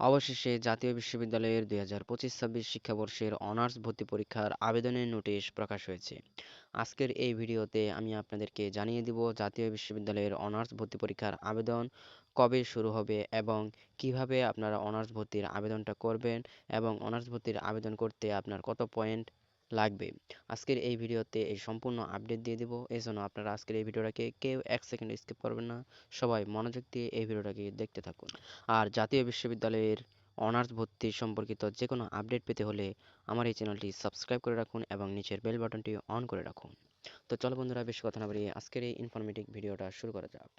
অবশেষে জাতীয় বিশ্ববিদ্যালয়ের দুই হাজার পঁচিশ ছাব্বিশ শিক্ষাবর্ষের অনার্স ভর্তি পরীক্ষার আবেদনের নোটিশ প্রকাশ হয়েছে। আজকের এই ভিডিওতে আমি আপনাদেরকে জানিয়ে দিব জাতীয় বিশ্ববিদ্যালয়ের অনার্স ভর্তি পরীক্ষার আবেদন কবে শুরু হবে এবং কীভাবে আপনারা অনার্স ভর্তির আবেদনটা করবেন এবং অনার্স ভর্তির আবেদন করতে আপনার কত পয়েন্ট লাগবে। আজকের এই ভিডিওতে এই সম্পূর্ণ আপডেট দিয়ে দিব। এই জন্য আপনারা আজকের এই ভিডিওটাকে কেউ এক সেকেন্ড স্কিপ করবেন না। সবাই মনোযোগ দিয়ে এই ভিডিওটাকে দেখতে থাকুন। আর জাতীয় বিশ্ববিদ্যালয়ের অনার্স ভর্তি সম্পর্কিত যে কোনো আপডেট পেতে হলে আমার এই চ্যানেলটি সাবস্ক্রাইব করে রাখুন এবং নিচের বেল বাটনটি অন করে রাখুন। তো চলো বন্ধুরা, বেশি কথা না বাড়িয়ে আজকের এই ইনফরমেটিভ ভিডিওটা শুরু করা যাক।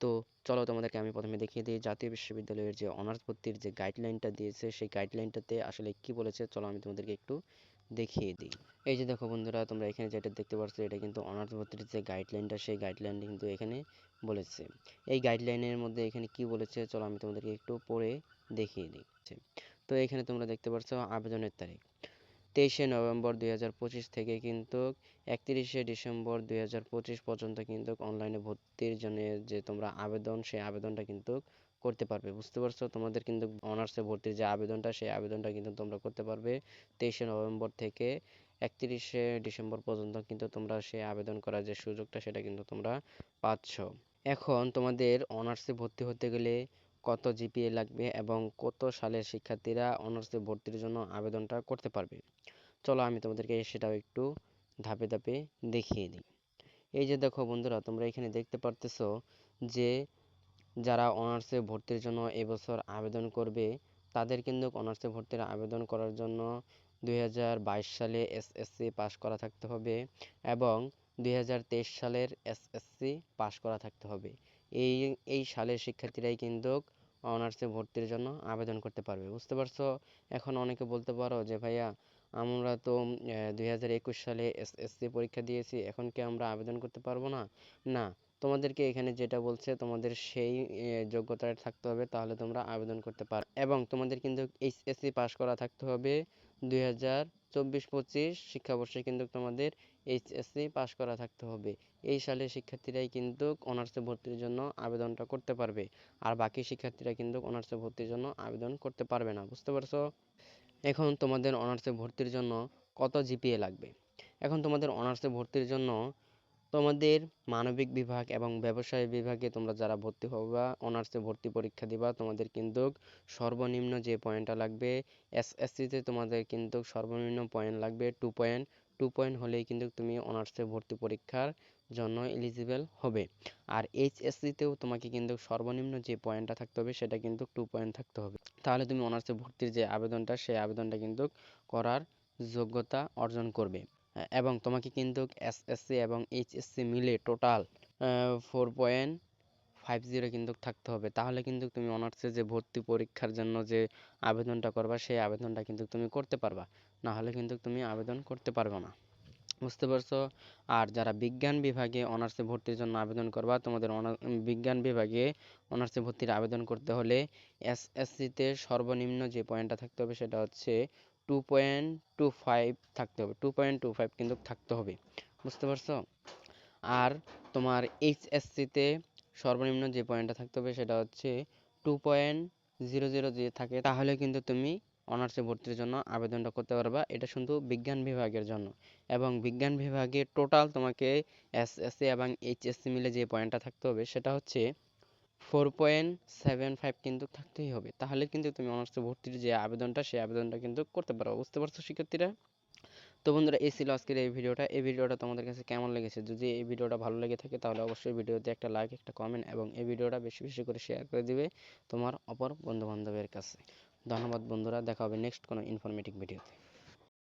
তো চলো তোমাদেরকে আমি প্রথমে দেখিয়ে দিই, জাতীয় বিশ্ববিদ্যালয়ের যে অনার্স ভর্তির যে গাইডলাইনটা দিয়েছে, সেই গাইডলাইনটাতে আসলে কি বলেছে? চলো আমি তোমাদেরকে একটু দেখিয়ে দিই। এই যে দেখো বন্ধুরা, তোমরা এখানে যেটা দেখতে পাচ্ছ এটা কিন্তু অনার্স ভর্তির যে গাইডলাইনটা সেই গাইডলাইন কিন্তু এখানে বলেছে। এই গাইডলাইনের মধ্যে এখানে কি বলেছে, চলো আমি তোমাদেরকে একটু পড়ে দেখিয়ে দিই। তো এখানে তোমরা দেখতে পাচ্ছ আবেদনের তারিখ। তেইশে নভেম্বর দুই হাজার পঁচিশ থেকে কিন্তু একত্রিশে ডিসেম্বর দুই হাজার পঁচিশ পর্যন্ত কিন্তু অনলাইনে ভর্তির জন্য যে তোমরা আবেদন, সেই আবেদনটা কিন্তু করতে পারবে। বুঝতে পারছ? তোমাদের কিন্তু অনার্সে ভর্তির যে আবেদনটা, সেই আবেদনটা কিন্তু তোমরা করতে পারবে। তেইশে নভেম্বর থেকে একত্রিশে ডিসেম্বর পর্যন্ত কিন্তু তোমরা সেই আবেদন করার যে সুযোগটা, সেটা কিন্তু তোমরা পাচ্ছ। এখন তোমাদের অনার্সে ভর্তি হতে গেলে কত জিপিএ লাগবে এবং কত সালের শিক্ষার্থীরা অনার্সে ভর্তির জন্য আবেদনটা করতে পারবে? চলো আমি তোমাদেরকে সেটাও একটু ধাপে ধাপে দেখিয়ে দিই। এই যে দেখো বন্ধুরা, তোমরা এখানে দেখতে পারতেছো যে যারা অনার্সে ভর্তির জন্য এবছর আবেদন করবে, তাদের কিন্তু অনার্সে ভর্তির আবেদন করার জন্য দুই সালে এসএসসি পাস করা থাকতে হবে এবং দুই হাজার তেইশ সালের এসএসসি পাস করা থাকতে হবে। এই এই সালের শিক্ষার্থীরাই কিন্তু অনার্সে ভর্তির জন্য আবেদন করতে পারবে, বুঝতে পারছ? এখন অনেকে বলতে পারো যে, ভাইয়া আমরা তো দুই একুশ সালে এসএসসি পরীক্ষা দিয়েছি, এখন কি আমরা আবেদন করতে পারব না? না। তোমাদেরকে এখানে যেটা বলছে, তোমাদের সেই যোগ্যতায় থাকতে হবে, তাহলে তোমরা আবেদন করতে পারো, এবং তোমাদের কিন্তু এইচএসসি পাস করা থাকতে হবে দুই হাজার চব্বিশ পঁচিশ শিক্ষাবর্ষে কিন্তু তোমাদের এইচএসসি পাস করা থাকতে হবে। এই সালে শিক্ষার্থীরাই কিন্তু অনার্সে ভর্তির জন্য আবেদনটা করতে পারবে, আর বাকি শিক্ষার্থীরা কিন্তু অনার্সে ভর্তির জন্য আবেদন করতে পারবে না, বুঝতে পারছ? এখন তোমাদের অনার্সে ভর্তির জন্য কত জিপিএ লাগবে? এখন তোমাদের অনার্সে ভর্তির জন্য তোমাদের মানবিক বিভাগ এবং ব্যবসায় বিভাগে তোমরা যারা ভর্তি হবা অনার্সে ভর্তি পরীক্ষা দিবা, তোমাদের কিন্তু সর্বনিম্ন যে পয়েন্টটা লাগবে এসএসসিতে তোমাদের কিন্তু সর্বনিম্ন পয়েন্ট লাগবে টু পয়েন্ট টু পয়েন্ট হলেই কিন্তু তুমি অনার্সে ভর্তি পরীক্ষার জন্য এলিজিবল হবে। আর এইচএসসিতেও তোমাকে কিন্তু সর্বনিম্ন যে পয়েন্টটা থাকতে হবে, সেটা কিন্তু টু পয়েন্ট থাকতে হবে। তাহলে তুমি অনার্সে ভর্তির যে আবেদনটা, সেই আবেদনটা কিন্তু করার যোগ্যতা অর্জন করবে। এবং তোমাকে কিন্তু এসএসসি এবং এইচএসসি মিলে total four point five zero কিন্তু থাকতে হবে। তাহলে কিন্তু তুমি অনার্সে যে ভর্তি পরীক্ষার জন্য যে আবেদনটা করবা, সেই আবেদনটা কিন্তু তুমি করতে পারবা। না হলে কিন্তু তুমি আবেদন করতে পারবে না। বুঝতে পারছ? আর যারা বিজ্ঞান বিভাগে অনার্সে ভর্তির জন্য আবেদন করবা, তোমাদের বিজ্ঞান বিভাগে অনার্সে ভর্তির আবেদন করতে হলে এসএসসিতে সর্বনিম্ন যে পয়েন্টটা থাকতে হবে, সেটা হচ্ছে টু পয়েন্ট টু ফাইভ থাকতে হবে টু পয়েন্ট টু ফাইভ কিন্তু থাকতে হবে, বুঝতে পারছ? আর তোমার এইচএসসিতে সর্বনিম্ন যে পয়েন্টটা থাকতে হবে সেটা হচ্ছে টু পয়েন্ট জিরো জিরো যে থাকে, তাহলে কিন্তু তুমি অনার্সে ভর্তির জন্য আবেদনটা করতে পারবা। এটা শুধু বিজ্ঞান বিভাগের জন্য এবং বিজ্ঞান বিভাগে টোটাল তোমাকে এসএসসি এবং এইচএসসি মিলে যে পয়েন্টটা থাকতে হবে সেটা হচ্ছে ফোর পয়েন্ট সেভেন ফাইভ কিন্তু থাকতেই হবে। তাহলে কিন্তু তুমি অনার্সে ভর্তির যে আবেদনটা, সেই আবেদনটা কিন্তু করতে পারো। বুঝতে পারছ শিক্ষার্থীরা? তো বন্ধুরা, এই ছিল আজকের এই ভিডিওটা। এই ভিডিওটা তোমাদের কাছে কেমন লেগেছে? যদি এই ভিডিওটা ভালো লেগে থাকে, তাহলে অবশ্যই ভিডিওতে একটা লাইক একটা কমেন্ট এবং এই ভিডিওটা বেশি বেশি করে শেয়ার করে দিবে তোমার অপর বন্ধু বান্ধবের কাছে। ধন্যবাদ বন্ধুরা, দেখা হবে নেক্সট কোনো ইনফরমেটিভ ভিডিওতে